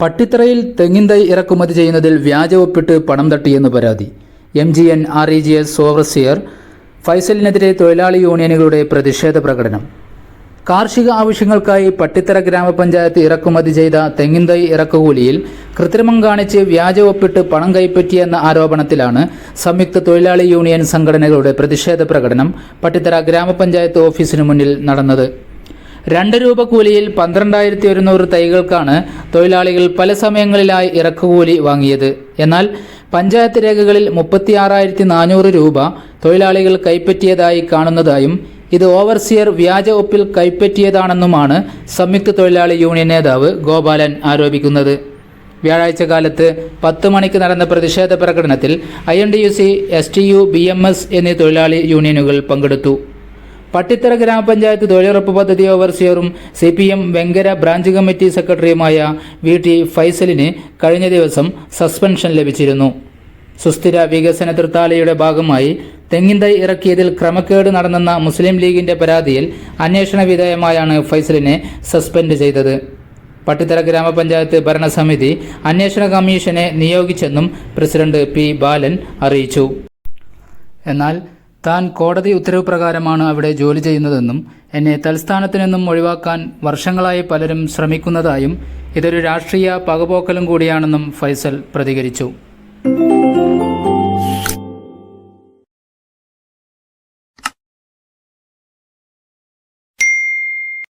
പട്ടിത്തറയിൽ തെങ്ങിൻ തൈ ഇറക്കുമതി ചെയ്യുന്നതിൽ വ്യാജ ഒപ്പിട്ട് പണം തട്ടിയെന്ന് പരാതി. M G N R E G S overseer ഫൈസലിനെതിരെ തൊഴിലാളി യൂണിയനുകളുടെ പ്രതിഷേധ പ്രകടനം. കാർഷിക ആവശ്യങ്ങൾക്കായി പട്ടിത്തറ ഗ്രാമപഞ്ചായത്ത് ഇറക്കുമതി ചെയ്ത തെങ്ങിൻ തൈ ഇറക്കുകൂലിയിൽ കൃത്രിമം കാണിച്ച് വ്യാജ ഒപ്പിട്ട് പണം കൈപ്പറ്റിയെന്ന ആരോപണത്തിലാണ് സംയുക്ത തൊഴിലാളി യൂണിയൻ സംഘടനകളുടെ പ്രതിഷേധ പ്രകടനം പട്ടിത്തറ ഗ്രാമപഞ്ചായത്ത് ഓഫീസിനു മുന്നിൽ നടന്നത്. രണ്ട് രൂപ കൂലിയിൽ പന്ത്രണ്ടായിരത്തി ഒരുന്നൂറ് തൈകൾക്കാണ് തൊഴിലാളികൾ പല സമയങ്ങളിലായി ഇറക്കുകൂലി വാങ്ങിയത്. എന്നാൽ പഞ്ചായത്ത് രേഖകളിൽ മുപ്പത്തിയാറായിരത്തി നാനൂറ് രൂപ തൊഴിലാളികൾ കൈപ്പറ്റിയതായി കാണുന്നതായും ഇത് ഓവർസിയർ വ്യാജ ഒപ്പിൽ കൈപ്പറ്റിയതാണെന്നുമാണ് സംയുക്ത തൊഴിലാളി യൂണിയൻ നേതാവ് ഗോപാലൻ ആരോപിക്കുന്നത്. വ്യാഴാഴ്ച കാലത്ത് പത്ത് മണിക്ക് നടന്ന പ്രതിഷേധ പ്രകടനത്തിൽ I N D U C S T U B M S എന്നീ തൊഴിലാളി യൂണിയനുകൾ പങ്കെടുത്തു. പട്ടിത്തറ ഗ്രാമപഞ്ചായത്ത് തൊഴിലുറപ്പ് പദ്ധതി ഓവർസിയറും C P M Venkara branch committee സെക്രട്ടറിയുമായ വി ടി ഫൈസലിന് കഴിഞ്ഞ ദിവസം സസ്പെൻഷൻ ലഭിച്ചിരുന്നു. സുസ്ഥിര വികസന തൃത്താലയുടെ ഭാഗമായി തെങ്ങിന്തൈ ഇറക്കിയതിൽ ക്രമക്കേട് നടന്നെന്ന മുസ്ലിം ലീഗിന്റെ പരാതിയിൽ അന്വേഷണ വിധേയമായാണ് ഫൈസലിനെ സസ്പെൻഡ് ചെയ്തത്. പട്ടിത്തറ ഗ്രാമപഞ്ചായത്ത് ഭരണസമിതി അന്വേഷണ കമ്മീഷനെ നിയോഗിച്ചെന്നും പ്രസിഡന്റ് പി ബാലൻ അറിയിച്ചു. എന്നാൽ താൻ കോടതി ഉത്തരവ് പ്രകാരമാണ് അവിടെ ജോലി ചെയ്യുന്നതെന്നും എന്നെ തൽസ്ഥാനത്തു നിന്നും ഒഴിവാക്കാൻ വർഷങ്ങളായി പലരും ശ്രമിക്കുന്നതായും ഇതൊരു രാഷ്ട്രീയ പകപോക്കലും കൂടിയാണെന്നും ഫൈസൽ പ്രതികരിച്ചു.